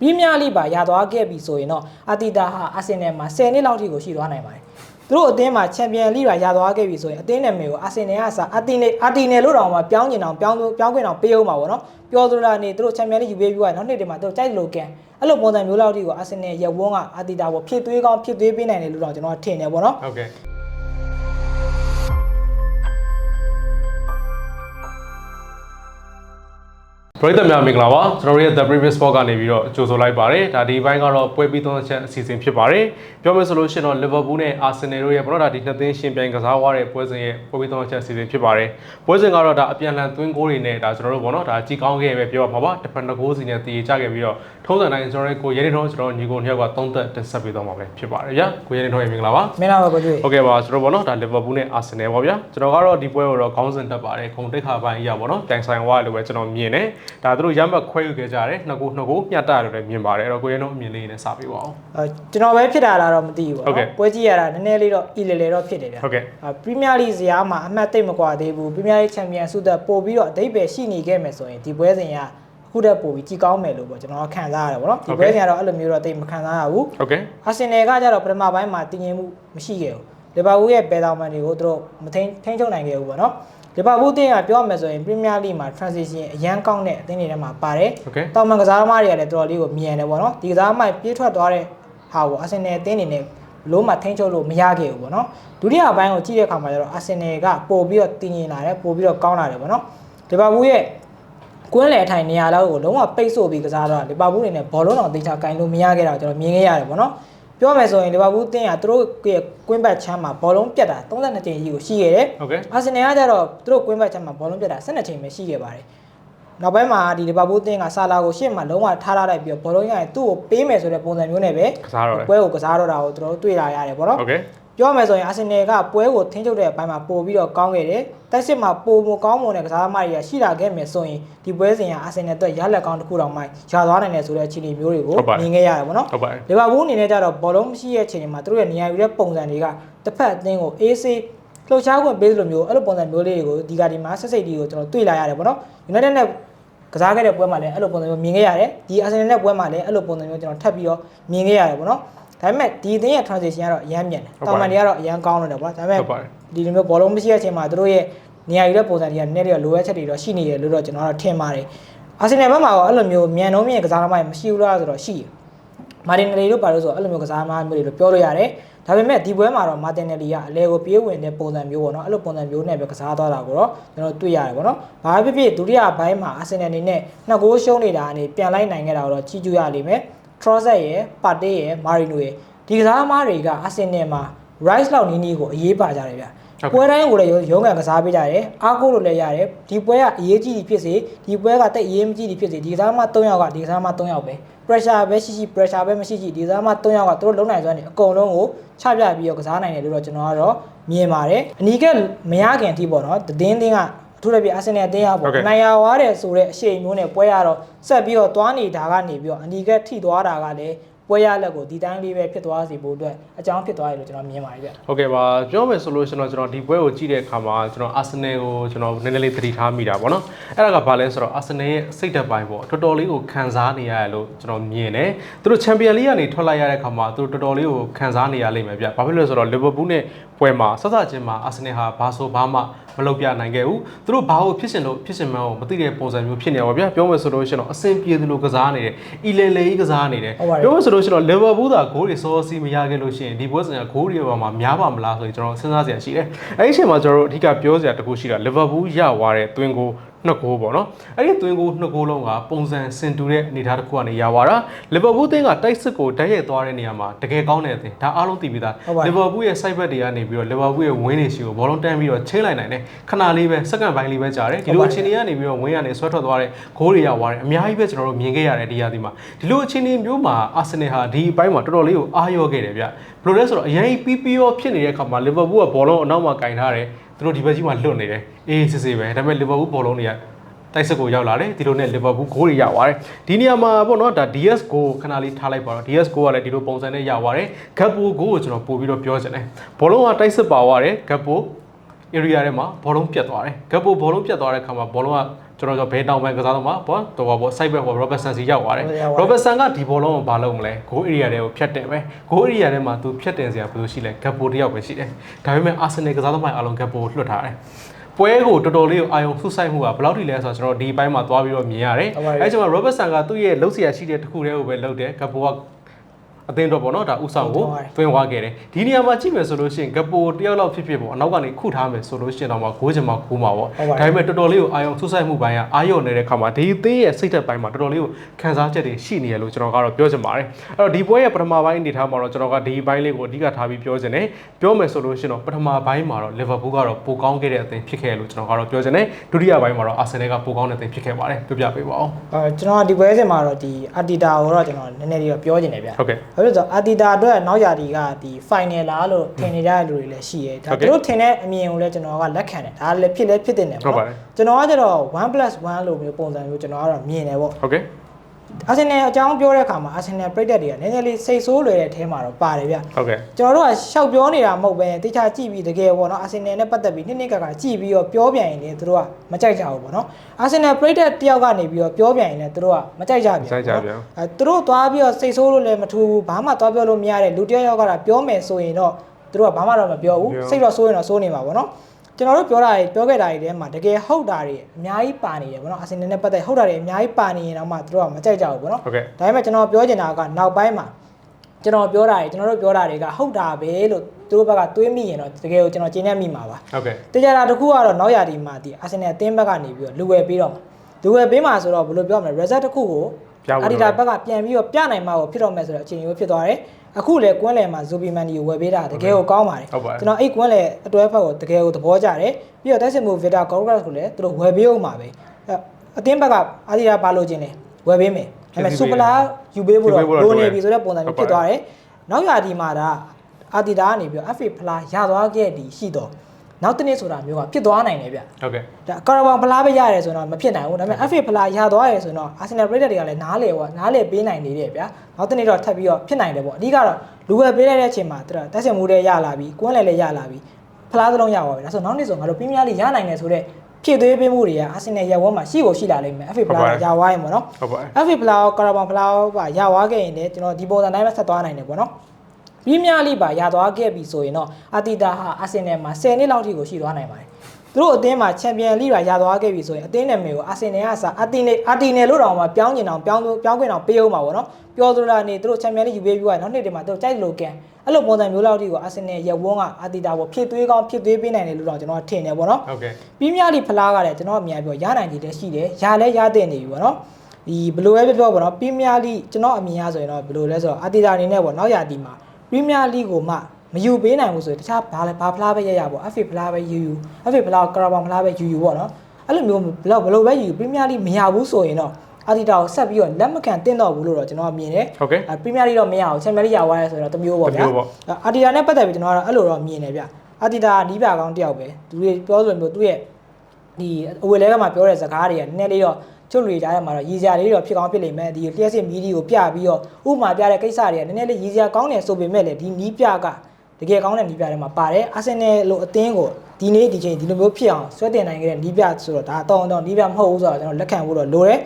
ပရီးမီးယားလိပါရသွားခဲ့ပြီဆိုရင်တော့အာတီတာဟာအာဆင်နယ်မှာ10နှစ်လောက်ထိကိုရှိသွားနိုင်ပါတယ်သူတို့အသင်းမှာချန်ပီယံလိပါရသွားခဲ့ပြီဆိုရင်အသင်းနာမည်ကိုအာဆင်နယ်ကစားအာတီနယ်အာတီနယ်လို့တောင်မှပြောင်းကျင်အောင်ပြောင်းပြောင်းခွင့်အောင်ပေးအောင်ပါဗောနော်ပြောသလိုလားနေသူတို့ချန်ပီယံလိယူပေးပြီးတော့နောက်နှစ်တည်းမှာသူတို့ကြိုက်လို့ကန်အဲ့လိုပုံစံမျိုးလောက်ထိကိုအာဆင်နယ်ရဲ့ဝန်းကအာတီတာကိုဖြစ်သွေးကောင်းဖြစ်သွေးပေးနိုင်တယ်လို့တော့ကျွန်တော်ထင်တယ်ဗောနော်ဟုတ်ကဲ့ ပရိသတ်များမင်္ဂလာပါကျွန်တော်တို့ရဲ့ The Previous Sport ကနေပြီးတော့ကြိုဆိုလိုက်ပါတယ်ဒါဒီဘိုင်းကတော့ပွဲပြီးသုံးချက်အစီအစဉ်ဖြစ်ပါတယ်ပြောမယ်ဆိုလို့ရှိရင်တော့ Liverpool နဲ့ Arsenal တို့ရဲ့ဘောနော်ဒါဒီနှစ်သင်းရှင်ပြိုင်ကစားသွားတဲ့ပွဲစဉ်ရဲ့ပွဲပြီးသုံးချက်အစီအစဉ်ဖြစ်ပါတယ်ပွဲစဉ်ကတော့ဒါအပြန်အလှန်သွင်းဂိုးတွေနဲ့ဒါကျွန်တော်တို့ဘောနော်ဒါကြီးကောင်းခဲ့ပဲပြောရမှာပါတစ်ဖက်နှစ်ဂိုးစီနဲ့တည်ကြခဲ့ပြီးတော့ထုံးစံတိုင်းကျွန်တော်တို့ကိုရဲနေထုံးကျွန်တော်ညီကိုနှစ်ယောက်ကသုံးသက်တက်ဆက်ပေးသွားမှာပဲဖြစ်ပါတယ်ဗျာကိုရဲနေထုံးရေမင်္ဂလာပါမင်းလာပါကိုကျွေးဟုတ်ကဲ့ပါကျွန်တော်ဗောနော်ဒါလီဗာပူးနဲ့အာဆင်နယ်ပါဗျာကျွန်တော်ကတော့ဒီပွဲကိုတော့ခေါင်းစဉ်တက်ပါတယ်ခုံတိတ်ခါပိုင်းအရာဗောနော်တိုင်ဆိုင်ဝါလို့ပဲကျွန်တော်မြင်တယ်ဒါသူတို့ရမ်းဘတ်ခွဲယူခဲ့ကြတယ်နှစ်ကိုနှစ်ကိုမျှတတယ်လို့လည်းမြင်ပါတယ်အဲ့တော့ကိုရဲတို့အမြင်လေးနဲ့စပေးပါအောင်အဲကျွန်တော်ပဲဖြစ်တာလားတော့မသိဘူးဟုတ်ကဲ့ပေါ့ပွဲကြည့်ရတာနည်းနည်းလေးတော့အီလေလေတော့ဖြစ်တယ်ဗျာဟုတ်ကဲ့အာပရီးမီးယားလိဇယားမှာအမှတ်သိပ်မကွာသေးဘူးပရီးမီးယားလိချန်ပီယံဆုသက်ပို့ပြီးတော့အဓိပ္ပာယ်ရှိနေခဲ့မယ်ဆိုရင်ဒီပွဲစဉ်ကအခုတည်းပို့ပြီးကြည်ကောင်းမယ်လို့ပေါ့ကျွန်တော်ခံစားရတယ်ပေါ့နော်ဒီပွဲစဉ်ကတော့အဲ့လိုမျိုးတော့သိပ်မခံစားရဘူးဟုတ်ကဲ့အာဆင်နယ်ကကြတော့ပထမပိုင်းမှာတည်ငြိမ်မှုမရှိခဲ့ဘူးလီဗာပူးရဲ့ပယ်တောင်မန်တွေကိုသူတို့မထိန်ထိန်ချုပ်နိုင်ခဲ့ဘူးပေါ့နော် လီဗာပူးတင်းကပြောရမယ်ဆိုရင်ပရီးမီးယားလိမှာ transition အရန်ကောင်းတဲ့အသင်းတွေထဲမှာပါတယ်ဟုတ်ကဲ့တောင်မန်ကစားသမားတွေကလည်းတော်တော်လေးကိုမြန်တယ်ပေါ့နော်ဒီကစားသမားပြေးထွက်သွားတဲ့ဟာကိုအာဆင်နယ်အသင်းအနေနဲ့လုံးမထိန်ချုပ်လို့မရခဲ့ဘူးပေါ့နော်ဒုတိယပိုင်းကိုကြည့်တဲ့အခါမှာကျတော့အာဆင်နယ်ကပို့ပြီးတော့တည်ငြိမ်လာတယ်ပို့ပြီးတော့ကောင်းလာတယ်ပေါ့နော်လီဗာပူးရဲ့ကွင်းလယ်ထိုင်နေရာလောက်ကိုလုံးဝပိတ်ဆို့ပြီးကစားတော့လီဗာပူးအနေနဲ့ဘောလုံးတော်တေချာကင်လို့မရခဲ့တာကိုကျွန်တော်မြင်ခဲ့ရတယ်ပေါ့နော် ပြောမယ်ဆိုရင်လီဗာပူးတင်းကသူတို့ရဲ့ကွင်းဘက်ချမ်းမှာဘောလုံးပြတ်တာ32ကြိမ်ကြီးကိုရှိခဲ့တယ်ဟုတ်ကဲ့အာဆင်နယ်ကကြတော့သူတို့ကွင်းဘက်ချမ်းမှာဘောလုံးပြတ်တာ12ချိန်ပဲရှိခဲ့ပါတယ်နောက်ပိုင်းမှာဒီလီဗာပူးတင်းကဆာလာကိုရှေ့မှာလုံးဝထားထားလိုက်ပြီးတော့ဘောလုံးရရင်သူ့ကိုပေးမယ်ဆိုတဲ့ပုံစံမျိုးနဲ့ပဲကစားတော့တယ်ပွဲကိုကစားတော့တာကိုသူတို့တွေ့လာရတယ်ပေါ့နော်ဟုတ်ကဲ့ ပြောမယ်ဆိုရင်အာဆင်နယ်ကပွဲကိုထိန်းချုပ်တဲ့အပိုင်းမှာပို့ပြီးတော့ကောင်းခဲ့တယ်တိုက်စစ်မှာပို့မကောင်းမွန်တဲ့ကစားသမားတွေကရှိလာခဲ့မယ်ဆိုရင်ဒီပွဲစဉ်ကအာဆင်နယ်အတွက်ရလက်ကောင်းတစ်ခုတောင်မှရသွားနိုင်တယ်ဆိုတဲ့အခြေအနေမျိုးတွေကိုမြင်ခဲ့ရတယ်ပေါ့နော်ဟုတ်ပါတယ်လီဗာပူးအနေနဲ့ကြတော့ဘောလုံးမရှိတဲ့အချိန်မှာသူတို့ရဲ့နေရာယူတဲ့ပုံစံတွေကတစ်ဖက်အသင်းကိုအေးဆေးလှုပ်ရှားခွင့်ပေးသလိုမျိုးအဲ့လိုပုံစံမျိုးလေးတွေကိုဒီကဒီမှာဆက်စိတ်ဒီကိုကျွန်တော်တွေ့လာရတယ်ပေါ့နော် United နဲ့ကစားခဲ့တဲ့ပွဲမှာလည်းအဲ့လိုပုံစံမျိုးမြင်ခဲ့ရတယ်ဒီ Arsenal နဲ့ပွဲမှာလည်းအဲ့လိုပုံစံမျိုးကျွန်တော်ထပ်ပြီးတော့မြင်ခဲ့ရတယ်ပေါ့နော် ဒါပေမဲ့ဒီအသင်းရဲ့ transition ကတော့အရန်မြန်တယ်တောင်မန်တွေကတော့အရန်ကောင်းလို့တယ်ပေါ့ဒါပေမဲ့ဟုတ်ပါတယ်ဒီလိုမျိုးဘောလုံးမရှိတဲ့အချိန်မှာသူတို့ရဲ့နေရာယူတဲ့ပုံစံတွေကနည်းနည်းတော့လိုအပ်ချက်တွေတော့ရှိနေတယ်လို့တော့ကျွန်တော်ကတော့ထင်ပါတယ်အာဆင်နယ်ဘက်မှာတော့အဲ့လိုမျိုးမြန်နှုံးမြင့်ကစားသမားတွေမရှိဘူးလားဆိုတော့ရှိတယ်မာတင်နယ်လီတို့ပါလို့ဆိုတော့အဲ့လိုမျိုးကစားသမားမျိုးတွေလို့ပြောလို့ရတယ်ဒါပေမဲ့ဒီပွဲမှာတော့မာတင်နယ်လီကအလဲကိုပြေးဝင်တဲ့ပုံစံမျိုးပေါ့နော်အဲ့လိုပုံစံမျိုးနဲ့ပဲကစားသွားတာကိုတော့ကျွန်တော်တွေ့ရတယ်ပေါ့နော်ဘာဖြစ်ဖြစ်ဒုတိယဘိုင်းမှာအာဆင်နယ်အနေနဲ့နှစ်ဂိုးရှုံးနေတာကနေပြန်လိုက်နိုင်ခဲ့တာကိုတော့ကြီးကျူးရလိမ့်မယ် ထရော့ဆက်ရယ်ပါတေးရယ်မာရီနိုရယ်ဒီကစားသမားတွေကအာဆင်နယ်မှာ rice လောက်နီးနီးကိုအရေးပါကြတယ်ဗျဟုတ်ကဲ့ပွဲတိုင်းကိုလည်းရုံးကန်ကစားပေးကြတယ်အားကိုးလို့လည်းရတယ်ဒီပွဲကအရေးကြီးဖြစ်စေဒီပွဲကတိတ်အရေးမကြီးဖြစ်စေဒီကစားမ3ယောက်ကဒီကစားမ3ယောက်ပဲ pressure ပဲရှိရှိ pressure ပဲမရှိရှိဒီကစားမ3ယောက်ကသူတို့လုံးနိုင်စွမ်းနေအကုန်လုံးကိုချပြပြီးတော့ကစားနိုင်တယ်လို့တော့ကျွန်တော်ကတော့မြင်ပါတယ်အနီးကမရခင်အထိပေါ့နော်သတင်းတင်းက အထူးသဖြင့်အာဆင်နယ်အသင်းရပေါ့နိုင်ရဝါတယ်ဆိုတဲ့အရှိန်မျိုးနဲ့ပွဲရတော့ဆက်ပြီးတော့သွားနေတာကနေပြီးတော့အနီးကထိသွားတာကလည်း ပွဲရလက်ကိုဒီတိုင်းလေးပဲဖြစ်သွားစေဖို့အတွက်အကြောင်းဖြစ်သွားတယ်လို့ကျွန်တော်မြင်ပါတယ်ဗျဟုတ်ကဲ့ပါပြောမယ်ဆိုလို့ကျွန်တော်ကျွန်တော်ဒီပွဲကိုကြည့်တဲ့အခါမှာကျွန်တော်အာဆင်နယ်ကိုကျွန်တော်နည်းနည်းလေးသတိထားမိတာပေါ့နော်အဲ့ဒါကဘာလဲဆိုတော့အာဆင်နယ်ရဲ့စိတ်ဓာတ်ပိုင်းပေါ့တော်တော်လေးကိုခံစားနေရတယ်လို့ကျွန်တော်မြင်တယ်သူတို့ချန်ပီယံလိကနေထွက်လာရတဲ့အခါမှာသူတို့တော်တော်လေးကိုခံစားနေရလိမ့်မယ်ဗျဘာဖြစ်လို့လဲဆိုတော့လီဗာပူးနဲ့ပွဲမှာဆက်စချင်းမှာအာဆင်နယ်ဟာဘာဆိုဘာမှမလုပ်ပြနိုင်ခဲ့ဘူးသူတို့ဘာလို့ဖြစ်ရှင်လို့ဖြစ်ရှင်မှန်းကိုမသိတဲ့ပုံစံမျိုးဖြစ်နေပါဗျာပြောမယ်ဆိုလို့ရှိရင်တော့အဆင်ပြေသလိုကစားနေတယ်အီလေလေကြီးကစားနေတယ်ဟုတ်ပါတယ်ပြောမယ်ဆိုလို့ရှိရင်တော့လီဗာပူးသာဂိုးတွေစောစီးမရခဲ့လို့ရှိရင်ဒီပွဲစဉ်ကဂိုးတွေပေါ်မှာများပါမလားဆိုရင်ကျွန်တော်စဉ်းစားစရာရှိတယ်။အဲဒီအချိန်မှာကျွန်တော်တို့အဓိကပြောစရာတစ်ခုရှိတာလီဗာပူးရသွားတဲ့သွင်းကို နှစ်ဂိုးပေါ့နော်။အဲ့ဒီသွင်းကိုနှစ်ဂိုးလုံးကပုံစံစင်တူတဲ့အနေအထားတစ်ခုကနေရသွားတာလီဗာပူးအသင်းကတိုက်စစ်ကိုတိုက်ရိုက်သွားတဲ့နေရာမှာတကယ်ကောင်းတဲ့အသင်းဒါအားလုံးသိပြီးသားဟုတ်ပါတယ်လီဗာပူးရဲ့ side back တွေကနေပြီးတော့လီဗာပူးရဲ့ဝင်းနေရှိကိုဘောလုံးတန်းပြီးတော့ချင်းလိုက်နိုင်တယ်ခဏလေးပဲစက္ကန့်ပိုင်းလေးပဲကြာတယ်ဒီလိုအခြေအနေကနေပြီးတော့ဝင်းကနေဆွဲထွက်သွားတဲ့ဂိုးတွေရသွားတယ်အများကြီးပဲကျွန်တော်တို့မြင်ခဲ့ရတယ်ဒီရာသီမှာဒီလိုအခြေအနေမျိုးမှာအာဆင်နယ်ဟာဒီအပိုင်းမှာတော်တော်လေးကိုအားရောခဲ့တယ်ဗျဘယ်လိုလဲဆိုတော့အရင်ပီပီရောဖြစ်နေတဲ့အခါမှာလီဗာပူးကဘောလုံးအနောက်မှာကင်ထားတယ် သူတို့ဒီဘက်ကြီးမှာလွတ်နေတယ်အေးစစ်စစ်ပဲဒါပေမဲ့လီဗာပူးဘောလုံးတွေကတိုက်စစ်ကိုရောက်လာတယ်ဒီလိုနဲ့လီဗာပူးဂိုးတွေရသွားတယ်ဒီနေရာမှာပေါ့နော်ဒါ DS ကိုခဏလေးထားလိုက်ပါတော့ DS ကိုကလည်းဒီလိုပုံစံနဲ့ရသွားတယ်ဂတ်ပိုဂိုးကိုကျွန်တော်ပို့ပြီးတော့ပြောချင်တယ်ဘောလုံးကတိုက်စစ်ပါသွားတယ်ဂတ်ပို area ထဲမှာဘောလုံးပြတ်သွားတယ်ဂတ်ပိုဘောလုံးပြတ်သွားတဲ့အခါမှာဘောလုံးကကျွန်တော်တို့ဘဲတောင်ပန်ကစားသမားပေါ့တော့ပေါ့ site back ပေါ့ Robertson စီရောက်သွားတယ်ရောက်သွားတယ် Robertson ကဒီဘောလုံးကိုဘာလုပ်မလဲ goal area တွေကိုဖြတ်တယ်ပဲ goal area ထဲမှာသူဖြတ်တင်စရာဘယ်လိုရှိလဲ Gakpo တယောက်ပဲရှိတယ်ဒါပေမဲ့ Arsenal ကစားသမားအလုံး Gakpo ကိုလွှတ်ထားတယ်ပွဲကိုတော်တော်လေးကိုအာယုံဆုဆိုင်မှုကဘယ်လောက်ထိလဲဆိုတော့ကျွန်တော်ဒီဘက်မှာသွားပြီးတော့မြင်ရတယ်ဟုတ်ပါတယ်အဲကျွန်တော် Robertson ကသူ့ရဲ့လှုပ်ရှားရှိတဲ့တစ်ခုတည်းကိုပဲလှုပ်တယ် Gakpo က အသင်းတော့ပေါ့နော်ဒါဥဆောင်ကိုဟုတ်ပါတယ်သွင်းသွားခဲ့တယ်ဒီနေရာမှာကြည့်မယ်ဆိုလို့ရှိရင်ဂပိုတယောက်လောက်ဖြစ်ဖြစ်ပေါ့အနောက်ကနေခုထားမယ်ဆိုလို့ရှိရင်တော့မှဂိုးချင်မှဂိုးမှာပေါ့ဟုတ်ပါတယ်ဒါပေမဲ့တော်တော်လေးကိုအာယုံဆုဆိုင်မှုပိုင်းကအာယုံနေတဲ့ခါမှာဒီအသေးရဲ့စိတ်သက်ပိုင်းမှာတော်တော်လေးကိုခံစားချက်တွေရှိနေရလို့ကျွန်တော်ကတော့ပြောချင်ပါတယ်အဲ့တော့ဒီပွဲရဲ့ပထမပိုင်းအနေထားမှာတော့ကျွန်တော်ကဒီဘိုင်းလေးကိုအဓိကထားပြီးပြောချင်တယ်ပြောမယ်ဆိုလို့ရှိရင်တော့ပထမပိုင်းမှာတော့လီဗာပူးကတော့ပိုကောင်းခဲ့တဲ့အသင်းဖြစ်ခဲ့လို့ကျွန်တော်ကတော့ပြောချင်တယ်ဒုတိယပိုင်းမှာတော့အာဆင်နယ်ကပိုကောင်းတဲ့အသင်းဖြစ်ခဲ့ပါတယ်ပြပြပေးပါအောင်အဲကျွန်တော်ဒီပွဲစဉ်မှာတော့ဒီအာတီတာကိုတော့ကျွန်တော်နည်းနည်းလေးတော့ပြောချင်တယ်ဗျဟုတ်ကဲ့ဘာဖြစ်လို့လဲဆိုတော့အာတီတာအတွက်နောက်ရာဒီကဒီ final လားလို့ထင်နေကြတဲ့လူတွေလည်းရှိရဲဒါဟုတ်ကဲ့သူတို့ထင်တဲ့အမြင်ကိုလည်းကျွန်တော်ကလက်ခံတယ်ဒါလည်းဖြစ်လည်းဖြစ်တင်တယ်ဟုတ်ပေါ့ပါတယ်ကျွန်တော်ကကျတော့ 1+1 လို့မျိုးပုံစံမျိုးကျွန်တော်ကတော့မြင်တယ်ပေါ့ဟုတ်ကဲ့ အာဆင်နယ်အကြောင်းပြောတဲ့အခါမှာအာဆင်နယ်ပြိတက်တွေကနည်းနည်းလေးစိတ်ဆိုးလွယ်တဲ့အထဲမှာတော့ပါတယ်ဗျဟုတ်ကဲ့ကျွန်တော်တို့ကရှောက်ပြောနေတာမဟုတ်ပဲတခြားကြည့်ပြီးတကယ်ပေါ့နော်အာဆင်နယ်နဲ့ပတ်သက်ပြီးနှစ်နှစ်ကကကြည့်ပြီးတော့ပြောပြန်ရင်လည်းသူတို့ကမကြိုက်ကြဘူးပေါ့နော်အာဆင်နယ်ပြိတက်တယောက်ကနေပြီးတော့ပြောပြန်ရင်လည်းသူတို့ကမကြိုက်ကြဘူးစိုက်ကြပြန်အဲသူတို့သွားပြီးတော့စိတ်ဆိုးလို့လည်းမထူဘူးဘာမှသွားပြောလို့မရတဲ့လူတစ်ယောက်ယောက်ကပြောမယ်ဆိုရင်တော့သူတို့ကဘာမှတော့မပြောဘူးပြောစိတ်တော့ဆိုးရင်တော့ဆိုးနေမှာပေါ့နော် ကျွန်တော်တို့ပြောတာတွေပြောခဲ့တာတွေထဲမှာတကယ်ဟုတ်တာတွေအများကြီးပါနေတယ်ပေါ့နော်အာဆင်နယ်နဲ့ပတ်သက်ဟုတ်တာတွေအများကြီးပါနေရင်တော့မှသူတို့ကမကြိုက်ကြဘူးပေါ့နော်ဟုတ်ကဲ့ဒါပေမဲ့ကျွန်တော်ပြောချင်တာကနောက်ပိုင်းမှာကျွန်တော်ပြောတာတွေကျွန်တော်တို့ပြောတာတွေကဟုတ်တာပဲလို့သူတို့ဘက်ကတွေးမိရင်တော့တကယ်ကိုကျွန်တော်ကျင်းနေမိမှာပါဟုတ်ကဲ့တကြတာတစ်ခုကတော့နောက်ရာဒီမှာဒီအာဆင်နယ်အသင်းဘက်ကနေပြီးတော့လူဝယ်ပေးတော့မှာလူဝယ်ပေးမှာဆိုတော့ဘယ်လိုပြောမလဲ result တစ်ခုကိုပြဖို့အာဒီတာဘက်ကပြန်ပြီးတော့ပြနိုင်မှာကိုဖြစ်တော့မယ်ဆိုတော့အချိန်ရိုးဖြစ်သွားတယ်အခုလေကွန်းလေမှာဇိုဘီမန်ဒီကိုဝယ်ပေးတာတကယ်ကိုကောင်းပါတယ်ဟုတ်ပါတယ်ကျွန်တော်အဲ့ကွန်းလေအတွဲဖက်ကိုတကယ်ကိုသဘောကျတယ်ပြီးတော့တက်စင်မိုဗီတာကောဂရက်ကိုလည်းသူတို့ဝယ်ပေးအောင်ပါပဲအဲ့အတင်းဘက်ကအာဒီတာဘာလို့ခြင်းလဲဝယ်ပေးမယ်ဒါပေမဲ့စူပလာယူပေးဖို့တော့ယူပေးဖို့တော့လိုနေလိုတယ်ပြီဆိုတဲ့ပုံစံမျိုးဖြစ်သွားတယ်နောက်ရာဒီမှာဒါအာဒီတာကနေပြီးတော့ FA ဖလားရသွားခဲ့သည်ရှိတော့ နောက်တစ်နေ့ဆိုတာမျိုးကဖြစ်သွားနိုင်တယ်ဗျဟုတ်ကဲ့ဒါကာရာဘောင်ဖလားပဲရတယ်ဆိုတော့မဖြစ်နိုင်ဘူးဒါပေမဲ့ FA ဖလားရသွားရဲဆိုတော့ Arsenal ပြည်သက်တွေကလည်းနားလေပေါ့နားလေပေးနိုင်နေတယ်ဗျာနောက်တနေ့တော့ထပ်ပြီးတော့ဖြစ်နိုင်တယ်ပေါ့အဓိကတော့လူဝယ်ပေးလိုက်တဲ့အချိန်မှာသူကတက်စင်မှုတွေရလာပြီကွန်းလေလည်းရလာပြီဖလားသလုံးရပါပြီဒါဆိုနောက်နေ့ဆိုငါတို့ပီးမီးယားလိရနိုင်တယ်ဆိုတော့ဖြည့်သွေးပေးမှုတွေက Arsenal ရဲ့ဝန်းမှာရှိကိုရှိလာလိမ့်မယ် FA ဖလားရသွားရင်ပေါ့နော်ဟုတ်ပါတယ် FA ဖလားကာရာဘောင်ဖလားပါရသွားခဲ့ရင်လည်းကျွန်တော်ဒီပုံစံတိုင်းပဲဆက်သွားနိုင်တယ်ပေါ့နော် ပီးမီးယားလိပါရသွားခဲ့ပြီဆိုရင်တော့အာတီတာဟာ Arsenal မှာ10နှစ်လောက်ထိကိုရှိသွားနိုင်ပါတယ်သူတို့အသင်းမှာချန်ပီယံလိပါရသွားခဲ့ပြီဆိုရင်အသင်းနာမည်ကိုအာဆင်နယ်ကစားအာတီနေအာတီနယ်လို့တောင်မှပြောင်းကျင်အောင်ပြောင်းပြောင်းခွင့်အောင်ပေးအောင်ပါဗောနော်ပြောသလိုနေသူတို့ချန်ပီယံလိယူပေးပြီးသွားနောက်နှစ်တည်းမှာသူတို့ကြိုက်လို့ကန်အဲ့လိုပုံစံမျိုးလောက်ထိကိုအာဆင်နယ်ရဲ့ဝန်းကအာတီတာကိုဖြစ်သွေးကောင်းဖြစ်သွေးပေးနိုင်တယ်လို့တော့ကျွန်တော်ထင်တယ်ဗောနော်ဟုတ်ကဲ့ပြီးမြလိဖလားကလည်းကျွန်တော်အများပြောရနိုင်ကြီးလည်းရှိတယ်ရလဲရတဲ့နေပြီဗောနော်ဒီဘယ်လိုပဲပြောပြောဗောနော်ပြီးမြလိကျွန်တော်အမြင်အရဆိုရင်တော့ဘယ်လိုလဲဆိုတော့အာတီတာအနေနဲ့ဗောနောက်ရာတီမှာ ပြီးမြလိကိုမှမယူပေးနိုင်ဘူးဆိုရင်တခြားဘာလဲဘာဖလားပဲရရပေါ့ FA ဖလားပဲယူယူ FA ဖလားကရာဘောင်ဖလားပဲယူယူပေါ့နော်အဲ့လိုမျိုးဘလောက်ဘလို့ပဲယူပရီးမီးယားလိမရဘူးဆိုရင်တော့အာတီတာကိုဆက်ပြီးတော့လက်မခံတင်တော့ဘူးလို့တော့ကျွန်တော်မြင်တယ်ဟုတ်ကဲ့အဲပရီးမီးယားလိတော့မရအောင်ချန်ပီယံလိရသွားရဲဆိုတော့တမျိုးပေါ့ဗျာတစ်မျိုးပေါ့အာတီတာနဲ့ပတ်သက်ပြီးကျွန်တော်ကတော့အဲ့လိုတော့မြင်တယ်ဗျအာတီတာနီးပြကောင်းတယောက်ပဲသူတွေပြောဆိုမျိုးသူ့ရဲ့ဒီအဝေလဲကမှပြောတဲ့စကားတွေကနည်းနည်းလေးတော့ ချုပ်လွေကြားထဲမှာတော့ရည်စရာလေးတော့ဖြစ်ကောင်းဖြစ်လိမ့်မယ်ဒီလျှက်စစ်မီဒီကိုပြပြီးတော့ဥပမာပြတဲ့ကိစ္စတွေကနည်းနည်းလေးရည်စရာကောင်းတယ်ဆိုပေမဲ့လည်းဒီနီးပြကတကယ်ကောင်းတဲ့နီးပြထဲမှာပါတယ်အာဆင်နယ်လိုအသင်းကိုဒီနေ့ဒီချိန်ဒီလိုမျိုးဖြစ်အောင်ဆွဲတင်နိုင်ခဲ့တဲ့နီးပြဆိုတော့ဒါအတောင်းအတောင်းနီးပြမဟုတ်ဘူးဆိုတော့ကျွန်တော်လက်ခံဖို့တော့လိုတယ်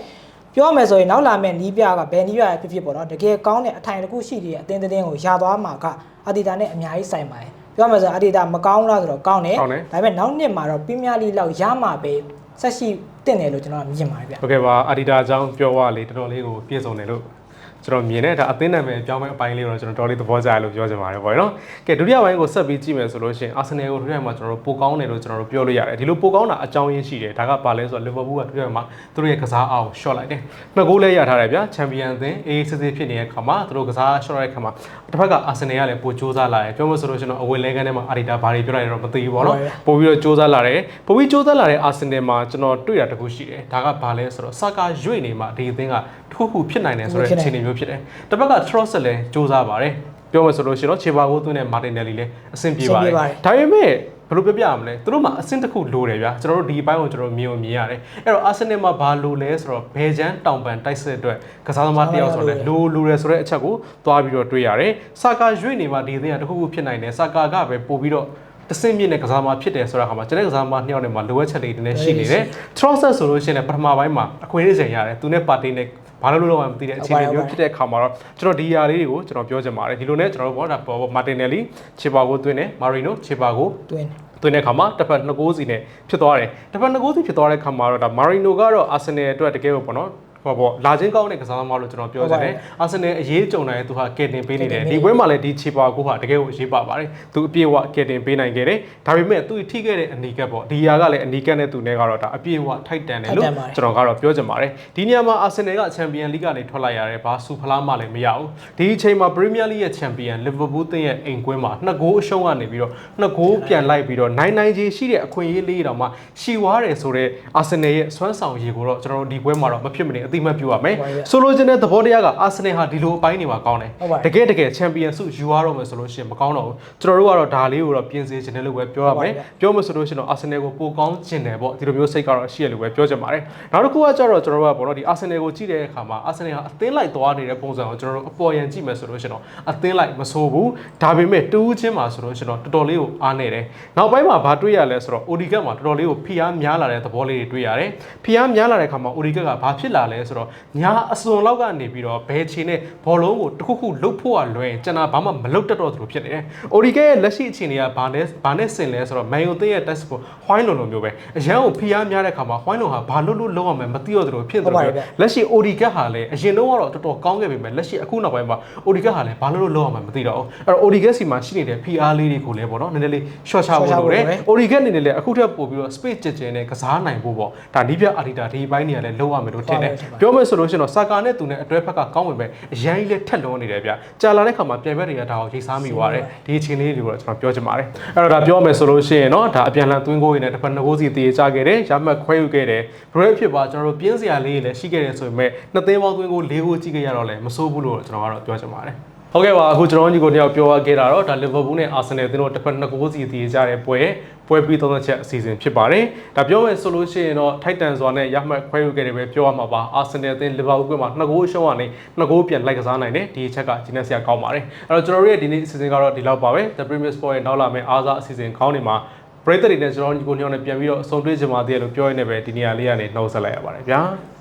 ပြောမယ်ဆိုရင်နောက်လာမယ့်နီးပြကဘယ်နီးပြဖြစ်ဖြစ်ပေါ့နော်တကယ်ကောင်းတဲ့အထိုင်တစ်ခုရှိတဲ့အသင်းတစ်သင်းကိုရသွားမှာကအတီတာနဲ့အများကြီးဆိုင်ပါတယ်ပြောမယ်ဆိုရင်အတီတာမကောင်းလားဆိုတော့ကောင်းတယ်ကောင်းတယ်ဒါပေမဲ့နောက်နှစ်မှာတော့ပရီးမီးယားလိလောက်ရမှာပဲ ဆက်ရှိတင်တယ်လို့ကျွန်တော်ကမြင်ပါတယ်ဗျဟုတ်ကဲ့ပါအာဒီတာအကြောင်းပြောရလေတော်တော်လေးကိုပြည့်စုံတယ်လို့ ကျွန်တော်မြင်တဲ့ဒါအသင်းနာမည်အပြောင်းမဲ့အပိုင်းလေးကိုတော့ကျွန်တော်တော်လေးသဘောကျတယ်လို့ပြောချင်ပါတယ်ပေါ့နော်။ကဲဒုတိယပိုင်းကိုဆက်ပြီးကြည့်မယ်ဆိုလို့ရှိရင်အာဆင်နယ်ကိုဒုတိယမှာကျွန်တော်တို့ပိုကောင်းတယ်လို့ကျွန်တော်တို့ပြောလို့ရတယ်။ဒီလိုပိုကောင်းတာအကြောင်းရင်းရှိတယ်။ဒါကဘာလဲဆိုတော့လီဗာပူးကဒုတိယမှာသူတို့ရဲ့ကစားအားကို short လိုက်တယ်။နှစ်ဂိုးလည်းရထားတယ်ဗျာ။ချန်ပီယံအသင်းအေးစစ်စစ်ဖြစ်နေတဲ့ခါမှာသူတို့ကစား short တဲ့ခါမှာတစ်ဖက်ကအာဆင်နယ်ကလည်းပိုစူးစမ်းလာတယ်။ပြောမှဆိုလို့ရှိရင်တော့အဝေလဲကန်းထဲမှာအာဒီတာဘာတွေပြောလိုက်တယ်တော့မသိဘူးပေါ့နော်။ပို့ပြီးတော့စူးစမ်းလာတယ်ပို့ပြီးစူးစမ်းလာတဲ့အာဆင်နယ်မှာကျွန်တော်တွေ့တာတစ်ခုရှိတယ်ဒါကဘာလဲဆိုတော့စကာရွေ့နေမှာဒီအသင်းကထူးထူးဖြစ်နိုင်တယ်ဆိုတဲ့အခြေအနေမျိုးဖြစ်တယ်တစ်ဘက်က Tross လည်းစူးစမ်းပါတယ်ပြောမယ်ဆိုလို့ရှိရင်တော့ခြေပါကိုသွင်းတဲ့ Martinelli လည်းအဆင်ပြေပါတယ်ဒါပေမဲ့ဘယ်လိုပြောပြရမလဲသူတို့မှာအဆင့်တစ်ခုလိုတယ်ဗျာကျွန်တော်တို့ဒီအပိုင်းကိုကျွန်တော်မြင်မြင်ရတယ်အဲ့တော့အာဆင်နယ်မှာဘာလိုလဲဆိုတော့ဘယ်ချမ်းတောင်ပန်တိုက်စစ်အတွက်ကစားသမားတစ်ယောက်ဆိုတော့လိုလိုတယ်ဆိုတဲ့အချက်ကိုသွားပြီးတော့တွေ့ရတယ်စာကာရွေ့နေမှာဒီအသင်းကတစ်ခုခုဖြစ်နိုင်တယ်စာကာကပဲပို့ပြီးတော့တတဆင့်မြင့်တဲ့ကစားသမားဖြစ်တယ်ဆိုတဲ့အခါမှာကျွန်တဲ့ကစားသမားနှစ်ယောက်နဲ့မှာလိုအပ်ချက်တွေနည်းနည်းရှိနေတယ် Trossard ဆိုလို့ရှိရင်လည်းပထမပိုင်းမှာအခွင့်အရေးချိန်ရတယ်သူနဲ့ပါတီနဲ့ ဘာလို့လို့တော့မသိတဲ့အခြေအနေမျိုးဖြစ်တဲ့အခါမှာတော့ကျွန်တော်ဒီຢာလေးတွေကိုကျွန်တော်ပြောချင်ပါတယ်ဒီလိုနဲ့ကျွန်တော်တို့ဘောဒါမာတင်နယ်လီချေပါကိုသွင်းတယ်မာရီနိုချေပါကိုတွင်းသွင်းတဲ့ခါမှာတစ်ဖက်နှစ်ကိုးစီနဲ့ဖြစ်သွားတယ်တစ်ဖက်နှစ်ကိုးစီဖြစ်သွားတဲ့ခါမှာတော့ဒါမာရီနိုကတော့အာဆင်နယ်အတွက်တကယ်ပေါ့နော် ဟောပေါ့လာချင်းကောင်းတဲ့ကစားသမားလို့ကျွန်တော်ပြောချင်တယ်အာဆင်နယ်အရေးကြုံနိုင်တဲ့သူဟာကယ်တင်ပေးနေတယ်ဒီပွဲမှာလည်းဒီချီပါကိုဟာတကယ်ကိုအရေးပါပါတယ်သူအပြည့်အဝကယ်တင်ပေးနိုင်ခဲ့တယ်ဒါပေမဲ့သူထိခဲ့တဲ့အနီကပ်ပေါ့ဒီယာကလည်းအနီကပ်နဲ့သူနဲ့ကတော့ဒါအပြည့်အဝထိုက်တန်တယ်လို့ကျွန်တော်ကတော့ပြောချင်ပါတယ်ဒီနေရာမှာအာဆင်နယ်ကချန်ပီယံလိကနေထွက်လာရတယ်ဘာစူဖလားမှလည်းမရဘူးဒီအချိန်မှာပရီးမီးယားလိရဲ့ချန်ပီယံလီဗာပူးသင်းရဲ့အိမ်ကွင်းမှာနှစ်ဂိုးအရှုံးကနေပြီးတော့နှစ်ဂိုးပြန်လိုက်ပြီးတော့နိုင်နိုင်ကြီးရှိတဲ့အခွင့်အရေးလေးတောင်မှရှီဝါတယ်ဆိုတော့အာဆင်နယ်ရဲ့စွမ်းဆောင်ရည်ကိုတော့ကျွန်တော်တို့ဒီပွဲမှာတော့မဖြစ်မနေအသိမှတ်ပြုရမယ်ဆိုလိုချင်တဲ့သဘောတရားကအာဆင်နယ်ဟာဒီလိုအပိုင်းတွေမှာကောင်းတယ်တကယ်တကယ်ချန်ပီယံဆုယူရတော့မယ်ဆိုလို့ရှိရင်မကောင်းတော့ဘူးကျွန်တော်တို့ကတော့ဒါလေးကိုတော့ပြင်ဆင်ခြင်းနဲ့လို့ပဲပြောရမယ်ပြောမှဆိုလို့ရှိရင်တော့အာဆင်နယ်ကိုပိုကောင်းခြင်းတယ်ပေါ့ဒီလိုမျိုးစိတ်ကတော့ရှိရလို့ပဲပြောချင်ပါတယ်နောက်တစ်ခုကကျတော့ကျွန်တော်တို့ကပေါ့နော်ဒီအာဆင်နယ်ကိုကြည့်တဲ့အခါမှာအာဆင်နယ်ဟာအသင်းလိုက်သွားနေတဲ့ပုံစံကိုကျွန်တော်တို့အပေါ်ယံကြည့်မယ်ဆိုလို့ရှိရင်တော့အသင်းလိုက်မဆိုးဘူးဒါပေမဲ့တူးချင်းမှာဆိုလို့ရှိရင်တော့တော်တော်လေးကိုအားနေတယ်နောက်ပိုင်းမှာဘာတွေ့ရလဲဆိုတော့ OD ကမှာတော်တော်လေးကိုဖိအားများလာတဲ့သဘောလေးတွေတွေ့ရတယ်ဖိအားများလာတဲ့အခါမှာ OD ကကဘာဖြစ်လာလဲဆိုတော့ညာအစွန်လောက်ကနေပြီးတော့ဘယ်ချီနဲ့ဘောလုံးကိုတစ်ခုခုလှုပ်ဖို့ကလွယ်ကျွန်တော်ဘာမှမလှုပ်တတ်တော့သလိုဖြစ်နေတယ် OD ကရဲ့လက်ရှိအခြေအနေကဘာနဲ့ဘာနဲ့ဆင်လဲဆိုတော့ Man U သင်းရဲ့ test ကိုဟိုင်းလုံလုံမျိုးပဲအရန်ကိုဖိအားများတဲ့အခါမှာဟိုင်းလုံဟာဘာလို့လို့လုံးအောင်မသိရသလိုဖြစ်သလိုပဲလက်ရှိ OD ကဟာလည်းအရင်တော့ကတော့တော်တော်ကောင်းခဲ့ပေမဲ့လက်ရှိအခုနောက်ပိုင်းမှာ OD ကဟာလည်းဘာလို့လို့လုံးအောင်မသိတော့ဘူးအဲ့တော့ OD ကစီမှာရှိနေတဲ့ PR လေးတွေကိုလည်းပေါ့နော်နည်းနည်းလေး short ချဖို့လိုတယ် OD ကအနေနဲ့လည်းအခုထက်ပို့ပြီးတော့ space ကျကျနဲ့ကစားနိုင်ဖို့ပေါ့ဒါနီးပြအာဒီတာဒီဘိုင်းတွေကလည်းလုံးရမယ်လို့ထင်တယ်ပြောမယ်ဆိုလို့ရှိရင်တော့စာကာနဲ့သူနဲ့အတွဲဖက်ကကောင်းဝင်ပဲအရန်ကြီးလည်းထက်လွန်နေတယ်ဗျကြာလာတဲ့ခါမှာပြန်ဘက်တွေကဒါကိုရိတ်စားမိသွားတယ်ဒီအချိန်လေးတွေကိုတော့ကျွန်တော်ပြောချင်ပါတယ်အဲ့တော့ဒါပြောမယ်ဆိုလို့ရှိရင်တော့ဒါအပြန်လှန်သွင်းကိုရင်းနဲ့တစ်ဖက်နှစ်ကိုးစီတည်ကြခဲ့တယ်ရမှတ်ခွဲယူခဲ့တယ် break ဖြစ်ပါကျွန်တော်တို့ပြင်းစရာလေးတွေလည်းရှိခဲ့တယ်ဆိုပေမဲ့နှစ်သိန်းပေါင်းသွင်းကို၄ကိုကြည့်ခဲ့ရတော့လည်းမစိုးဘူးလို့ကျွန်တော်ကတော့ပြောချင်ပါတယ် ဟုတ်ကဲ့ပါအခုကျွန်တော်ညီကိုတယောက်ပြောခဲ့တာတော့ဒါလီဗာပူးနဲ့အာဆင်နယ်တို့တစ်ဖက်နှစ်ကိုးစီတည်ကြတဲ့ပွဲပွဲပြီးသုံးချက်အစီအစဉ်ဖြစ်ပါတယ်။ဒါပြောမယ်ဆိုလို့ရှိရင်တော့ထိုက်တန်စွာနဲ့ရမှတ်ခွဲယူခဲ့တယ်ပဲပြောရမှာပါ။အာဆင်နယ်အသင်းလီဗာပူးကမှနှစ်ဂိုးရှုံးကနေနှစ်ဂိုးပြန်လိုက်ကစားနိုင်တယ်။ဒီအချက်ကဂျင်းနဲ့ဆရာကောင်းပါတယ်။အဲ့တော့ကျွန်တော်တို့ရဲ့ဒီနေ့အစီအစဉ်ကတော့ဒီလောက်ပါပဲ။ The Premier Sport ရဲ့နောက်လာမယ့်အားစားအစီအစဉ်ခေါင်းတွေမှာပရိသတ်တွေနဲ့ကျွန်တော်ညီကိုညောင်းနဲ့ပြန်ပြီးတော့အဆုံးတွေ့ကြမှာတည်းလို့ပြောရင်းနဲ့ပဲဒီနေရာလေးကနေနှုတ်ဆက်လိုက်ရပါတယ်ဗျာ။